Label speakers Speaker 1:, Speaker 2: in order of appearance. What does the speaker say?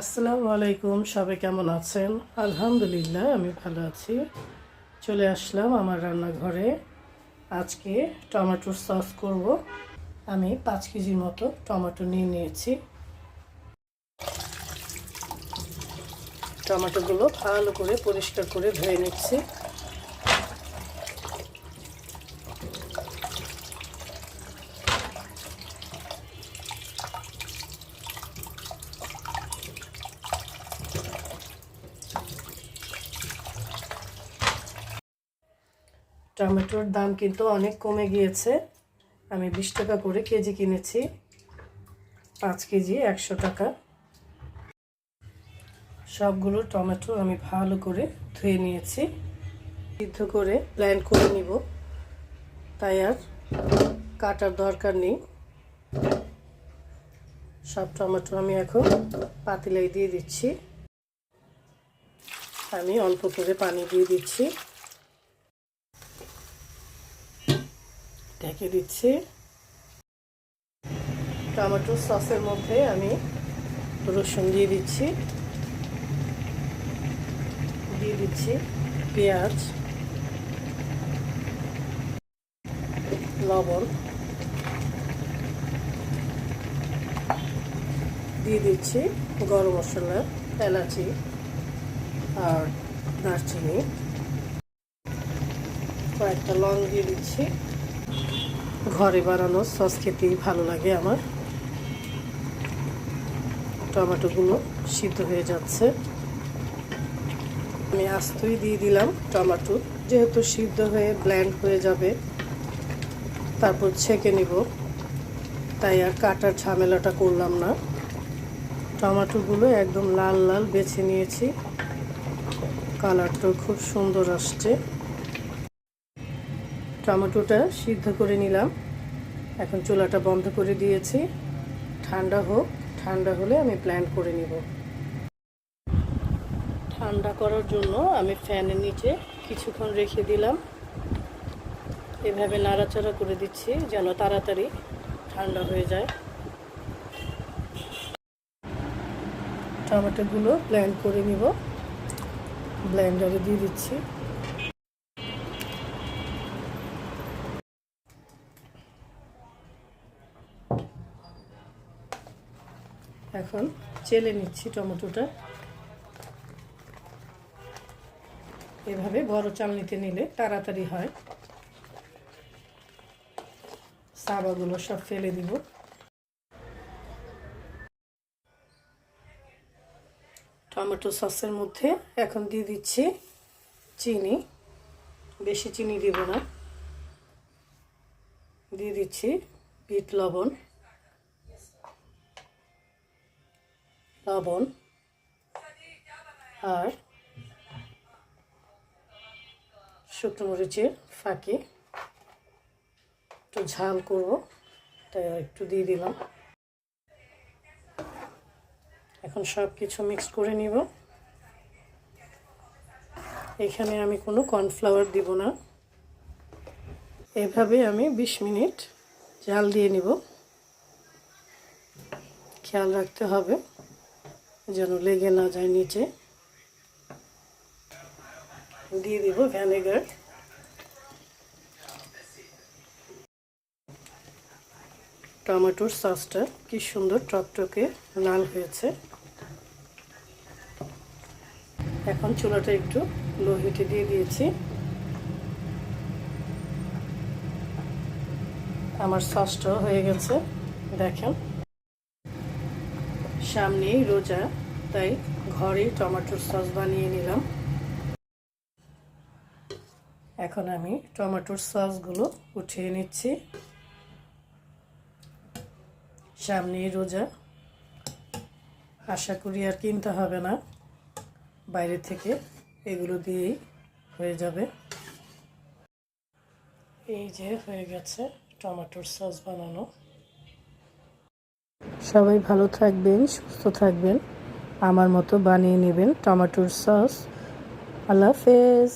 Speaker 1: আসসালামু আলাইকুম, সবাই কেমন আছেন? আলহামদুলিল্লাহ, আমি ভালো আছি। চলে আসলাম আমার রান্নাঘরে। আজকে টমেটোর সস করব। আমি পাঁচ কেজির মতো টমেটো নিয়ে নিয়েছি। টমেটোগুলো ভালো করে পরিষ্কার করে ধুয়ে নিচ্ছি। টমেটোর দাম কিন্তু অনেক কমে গিয়েছে। আমি বিশ টাকা করে কেজি কিনেছি। পাঁচ কেজি একশো টাকা। সবগুলো টমেটো আমি ভালো করে ধুয়ে নিয়েছি। সিদ্ধ করে প্ল্যান করে নিব। তাই আর কাটার দরকার নেই। সব টমেটো আমি এখন পাতিলাই দিয়ে দিচ্ছি। আমি অল্প করে পানি দিয়ে দিচ্ছি। ঢেকে দিচ্ছি। টমেটো সসের মধ্যে আমি রসুন দিয়ে দিচ্ছি। দিয়ে দিচ্ছি পেঁয়াজ, লবণ। দিয়ে দিচ্ছি গরম মশলা, এলাচি আর দারচিনি। কয়েকটা লং দিয়ে দিচ্ছি। ঘরে বানানো সস খেতেই ভালো লাগে আমার। টমেটোগুলো সিদ্ধ হয়ে যাচ্ছে। আমি আস্তই দিয়ে দিলাম টমেটো। যেহেতু সিদ্ধ হয়ে ব্ল্যান্ড হয়ে যাবে, তারপর ছেঁকে নিব। তাই আর কাটার ঝামেলাটা করলাম না। টমেটোগুলো একদম লাল লাল বেছে নিয়েছি। কালারটাও খুব সুন্দর আসছে। টমেটোটা সিদ্ধ করে নিলাম। এখন চুলাটা বন্ধ করে দিয়েছি। ঠান্ডা হোক, ঠান্ডা হলে আমি প্ল্যান করে নিব। ঠান্ডা করার জন্য আমি ফ্যানের নিচে কিছুক্ষণ রেখে দিলাম। এভাবে নাড়াচাড়া করে দিচ্ছি যেন তাড়াতাড়ি ঠান্ডা হয়ে যায়। টমেটোগুলো ব্ল্যান্ড করে নিব। ব্ল্যান্ডারে দিয়ে দিচ্ছি। এখন চেলে নিচ্ছি টমেটোটা। এভাবে বড় চালনিতে নিলে তাড়াতাড়ি হয়। সাবাগুলো সব ফেলে দিব। টমেটো সসের মধ্যে এখন দিয়ে দিচ্ছি চিনি। বেশি চিনি দিব না। দিয়ে দিচ্ছি বিট লবণ। লবণ, আর শুকনো মরিচের ফাঁকি একটু ঝাল করব, তাই একটু দিয়ে দিলাম। এখন সব কিছু মিক্স করে নিব। এখানে আমি কোনো কর্নফ্লাওয়ার দিব না। এভাবে আমি ২০ মিনিট জাল দিয়ে নিব। খেয়াল রাখতে হবে। যেন লেগে না যায় নিচে। দিয়ে দিব ভ্যানেগার টমেটোর সসটা কি সুন্দর টকটকে লাল হয়েছে। এখন চুলাটা একটু লো হিটে দিয়ে দিয়েছি। আমার সসটাও হয়ে গেছে, দেখেন। সামনেই রোজা, তাই ঘরেই টমেটোর সস বানিয়ে নিলাম। এখন আমি টমেটোর সসগুলো উঠিয়ে নিচ্ছি। সামনেই রোজা। আশা করি আর কিনতে হবে না। বাইরে থেকে এগুলো দিয়েই হয়ে যাবে। এই যে হয়ে গেছে টমেটোর সস বানানো। সবাই ভালো থাকবেন সুস্থ থাকবেন। আমার মতো বানিয়ে নেবেন টমেটোর সস। আল্লাহ হাফেজ।